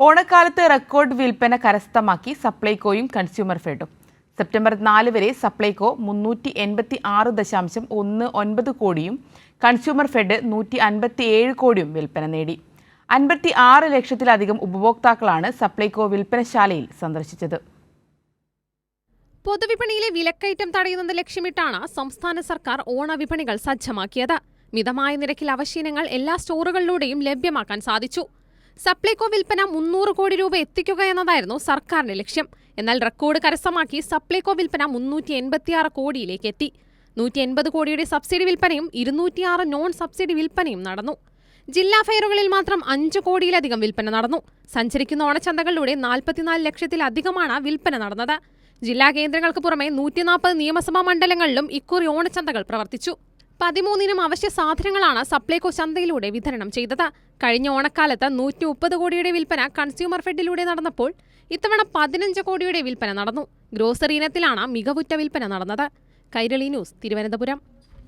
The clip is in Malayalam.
ഓണക്കാലത്ത് റെക്കോർഡ് വിൽപ്പന കരസ്ഥമാക്കി സപ്ലൈകോയും കൺസ്യൂമർ ഫെഡും. സെപ്റ്റംബർ നാല് വരെ സപ്ലൈകോ മുന്നൂറ്റി എൺപത്തി ആറ് ദശാംശം ഒന്ന് ഒൻപത് കോടിയും കൺസ്യൂമർ ഫെഡ് നൂറ്റി അൻപത്തി ഏഴ് കോടിയും വിൽപ്പന നേടി. അൻപത്തി ആറ് ലക്ഷത്തിലധികം ഉപഭോക്താക്കളാണ് സപ്ലൈകോ വിൽപ്പനശാലയിൽ സന്ദർശിച്ചത്. പൊതുവിപണിയിലെ വിലക്കയറ്റം തടയുന്നത് ലക്ഷ്യമിട്ടാണ് സംസ്ഥാന സർക്കാർ ഓണവിപണികൾ സജ്ജമാക്കിയത്. മിതമായ നിരക്കിൽ അവശീനങ്ങൾ എല്ലാ സ്റ്റോറുകളിലൂടെയും ലഭ്യമാക്കാൻ സാധിച്ചു. സപ്ലൈകോ വിൽപ്പന മുന്നൂറ് കോടി രൂപ എത്തിക്കുക എന്നതായിരുന്നു സർക്കാരിന്റെ ലക്ഷ്യം. എന്നാൽ റെക്കോർഡ് കരസ്ഥമാക്കി സപ്ലൈകോ വിൽപ്പന മുന്നൂറ്റി എൺപത്തിയാറ് കോടിയിലേക്ക് എത്തി. നൂറ്റി എൺപത് കോടിയുടെ സബ്സിഡി വിൽപ്പനയും ഇരുന്നൂറ്റിയാറ് നോൺ സബ്സിഡി വിൽപ്പനയും നടന്നു. ജില്ലാ ഫെയറുകളിൽ മാത്രം അഞ്ച് കോടിയിലധികം വിൽപ്പന നടന്നു. സഞ്ചരിക്കുന്ന ഓണച്ചന്തകളിലൂടെ നാൽപ്പത്തിനാല് ലക്ഷത്തിലധികമാണ് വിൽപ്പന നടന്നത്. ജില്ലാ കേന്ദ്രങ്ങൾക്ക് പുറമെ നൂറ്റിനാൽപ്പത് നിയമസഭാ മണ്ഡലങ്ങളിലും ഇക്കുറി ഓണച്ചന്തകൾ പ്രവർത്തിച്ചു. പതിമൂന്നിനും അവശ്യ സാധനങ്ങളാണ് സപ്ലൈകോ ചന്തയിലൂടെ വിതരണം ചെയ്തത്. കഴിഞ്ഞ ഓണക്കാലത്ത് നൂറ്റി മുപ്പത് കോടിയുടെ വിൽപ്പന കൺസ്യൂമർ ഫെഡിലൂടെ നടന്നപ്പോൾ ഇത്തവണ പതിനഞ്ച് കോടിയുടെ വിൽപ്പന നടന്നു. ഗ്രോസറി ഇനത്തിലാണ് മികവുറ്റ വിൽപ്പന നടന്നത്. കൈരളി ന്യൂസ് തിരുവനന്തപുരം.